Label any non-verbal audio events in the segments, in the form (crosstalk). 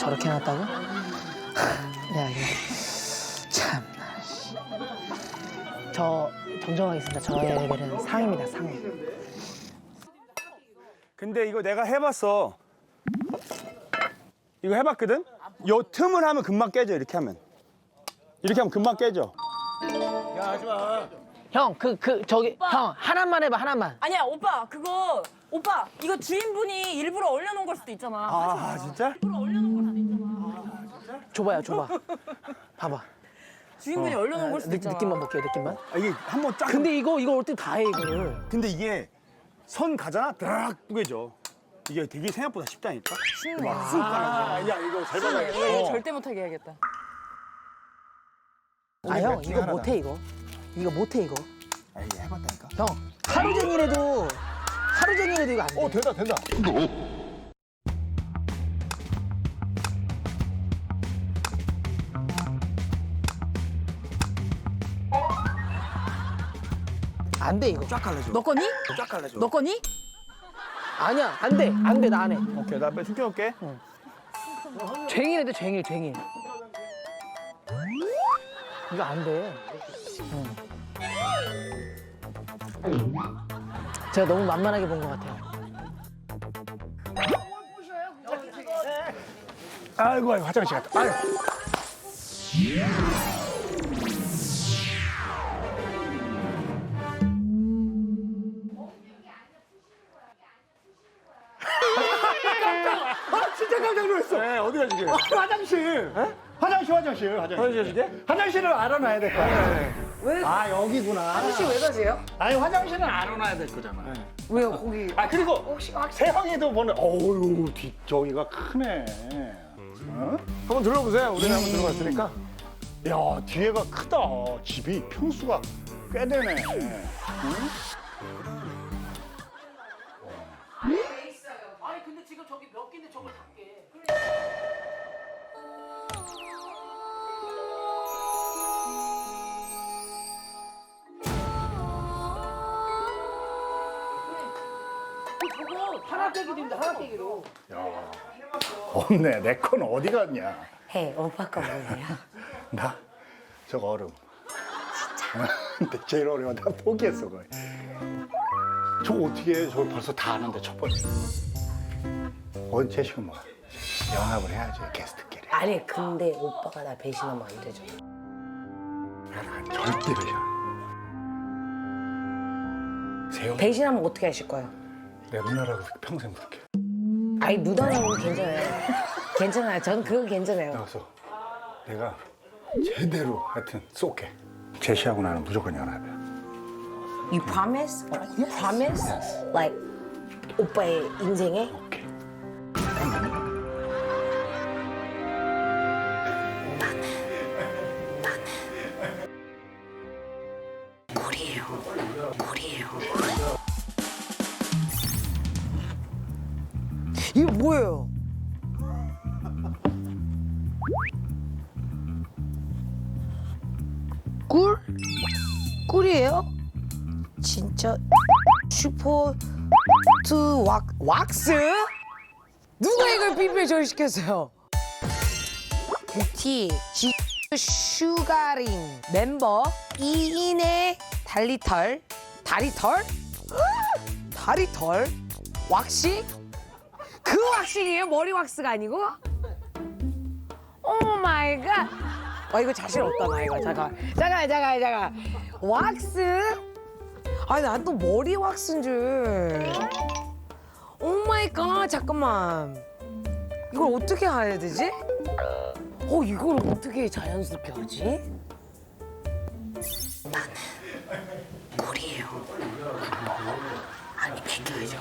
저렇게 해놨다고? 야 이거 참. 저 정정하겠습니다. 저의 레벨은 상입니다. 상. 근데 이거 내가 해봤어. 이거 해봤거든? 요 틈을 하면 금방 깨져, 이렇게 하면. 이렇게 하면 금방 깨져. 형 그 그 저기 형 하나만 해봐 하나만. 아니야 오빠 그거 오빠 이거 주인분이 일부러 얼려놓은 걸 수도 있잖아. 아, 진짜? 일부러 있잖아. 줘봐요 줘봐. 봐봐. 주인분이 얼려놓은 걸 수도 느, 있잖아. 느낌만 볼게요 느낌만. 아, 이게 한번 쫙. 근데 이거 이거 어떻게 다해 이거를? 근데 이게 선 가잖아? 드락 뿌개져. 이게 되게 생각보다 쉽다니까? 쉽네. 막쑥 가는 야, 이거 잘 이거 받아야 이거 절대 못하게 해야겠다. 아 형 이거 못해 이거. 이거 못해 이거. 아, 이게 해봤다니까? 형 하루 종일 해도 하루 종일 해도 이거 안 돼. 어 된다 된다. 안 돼 이거. 쫙 갈라줘. 너 거니? 쫙 갈라줘. 너 거니? 아니야 안 돼. 안 돼 나 안 해. 오케이, 나 빨리 숨겨놓을게. 쟁일 해도 쟁일 쟁일. 이거 안 돼. 응. 제가 너무 만만하게 본 것 같아요. 아이고, 아이고, 화장실 갔다. 아이고. 화장실. 화장실 화장실 화장실. 화장실 가시게? 화장실을 알아놔야 될 거 아니야. 왜? 아 여기구나. 화장실 왜 가세요? 아니 화장실은 알아놔야 될 거잖아. 왜요 거기? 아 그리고 세상에도 보는 어우 뒤 저기가 크네. 어? 한번 들어보세요. 우리는 한번 들어봤으니까. 야 뒤에가 크다. 집이 평수가 꽤 되네. 아니 근데 지금 저기 몇 개인데 저걸 다 하나 깨기 됩니다. 하나 깨기로. 없네. 내 건 어디 갔냐? 해 오빠 거 뭐예요? (laughs) 나 저거 얼음. (laughs) 근데 제일 어려워. 나 포기했어 거의. 저거 어떻게 해? 저걸 벌써 다 아는데 첫 번째. 어, 제시가 뭐 영합을 해야지 게스트끼리. 아니 근데 오빠가 나 배신하면 안 되죠. 난 절대 배신. 세영 배신하면 어떻게 하실 거예요? 내 누나라고 평생 부를게. 아니 누나라고 괜찮아요. 괜찮아요. 전 그거 괜찮아요. 나가서 내가 제대로 하여튼 쏠게. 제시하고 나는 무조건 연합이야. You promise? You promise? Like 오빠의 인생에? 오케이. 꿀이에요. 꿀이에요. 이게 뭐예요? 꿀? 꿀이에요? 진짜 슈퍼 투 왁, 왁스? 누가 이걸 비밀 조리시켰어요? 뷰티 지 슈가링 멤버 이인의 달리털 다리털? (gasps) 다리털? 왁싱? 그 왁싱이에요? 머리 왁스가 아니고? 오 마이 갓. 와 이거 자신 없다 나 이거 잠깐. 잠깐 잠깐 잠깐. 왁스? 아니 난 또 머리 왁스인 줄. 오 마이 갓 잠깐만. 이걸 어떻게 해야 되지? 어 이걸 어떻게 자연스럽게 하지? 꿀이에요. 아니 비켜야죠.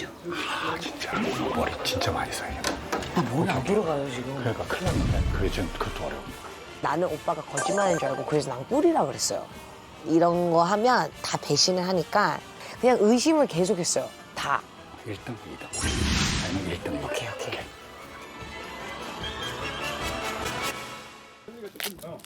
비켜야죠. 아 진짜 머리 진짜 많이 써야겠다. 나 머리 안 들어가요 지금. 그러니까 큰일 났네. 그게 좀 그것도 어려워. 나는 오빠가 거짓말인 줄 알고 그래서 난 꿀이라 그랬어요. 이런 거 하면 다 배신을 하니까 그냥 의심을 계속했어요. 다. 1등, 2등. 아니면 1등. 오케이 오케이. 죄송해요.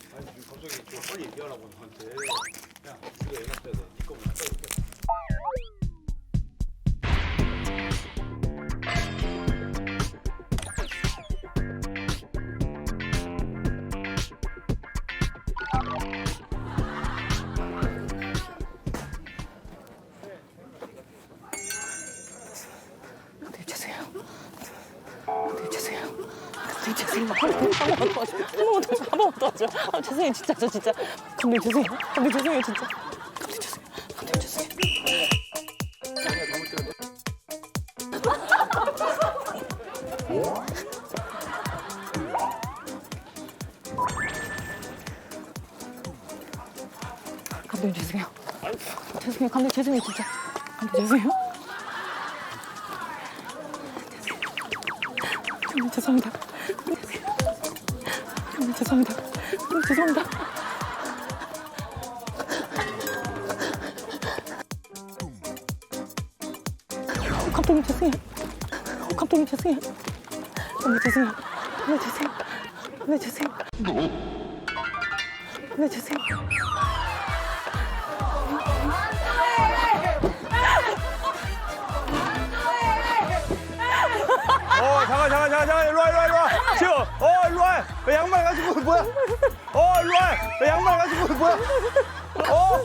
죄송해요. 한 번만 번만 도와줘. 한 번만 도와줘. 아, 죄송해요. 진짜 저 진짜. 감독님 죄송해요. 감독님 죄송해요. 진짜. 감독님 죄송해요. 감독님 죄송해요. 감독님 죄송해요. 죄송해요. 감독님 죄송해요. 진짜. 감독님 죄송해요. 감독님 죄송합니다. 감독님 죄송합니다. 감독님 죄송합니다. 어, 감독님 죄송해요. 어, 감독님 죄송해요. 감독님 죄송해요. 감독님 죄송해요. 감독님 죄송해요. 감독님 죄송해요. 어 잠깐 잠깐 잠깐 잠깐 일로 와 일로 와 일로 와. 지금 어 일로 와. 왜 양말 가지고 뭐야? 어 일로 와 왜 양말 가지고 뭐야? 어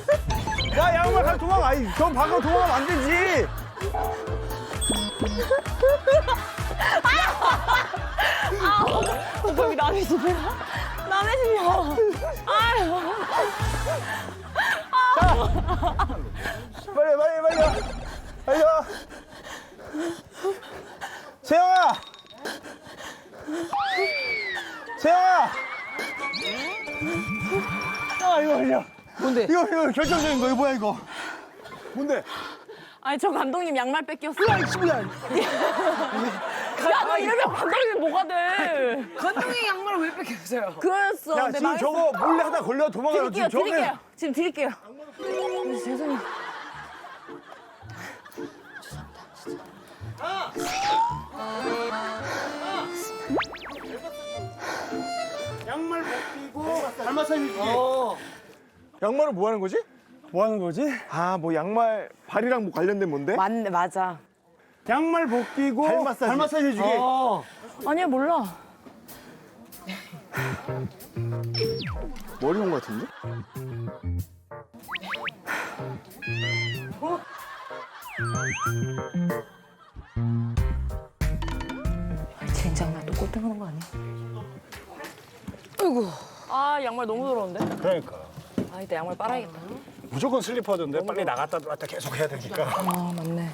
야 양말 가지고 도망가 아니 저 방금 도망가면 안 되지. 오빠 여기 남의 집이야? 남의 집이야. 아유. 빨리 빨리 빨리 와. 빨리 와 세영아 세영아 아 이거 이거 뭔데? 이거 이거 결정적인 거 이거 뭐야 이거 뭔데 아니 저 감독님 양말 뺏겼어. 야 친구야 야, 너 이러면 감독님 뭐가 돼? 감독님 양말을 왜 뺏겼어요? 그랬어. 야 근데 지금 망했어. 저거 몰래 하다 걸려 도망가 드릴게요, 지금 드릴게요. 저게 지금 드릴게요. 죄송해요. 양말 벗기고 닮아서 입기. 양말은 뭐 하는 거지? 뭐 하는 거지? 아, 뭐 양말 발이랑 뭐 관련된 뭔데? 맞네, 맞아. 양말 벗기고 발 마사지, 발 마사지 해주기. 아니야, 몰라. (laughs) 머리 온 거 같은데? 양말 너무 더러운데? 그러니까 아, 이따 양말 빨아야겠다. 무조건 슬리퍼던데 빨리 나갔다 들어왔다 계속 해야 되니까. 아, 맞네.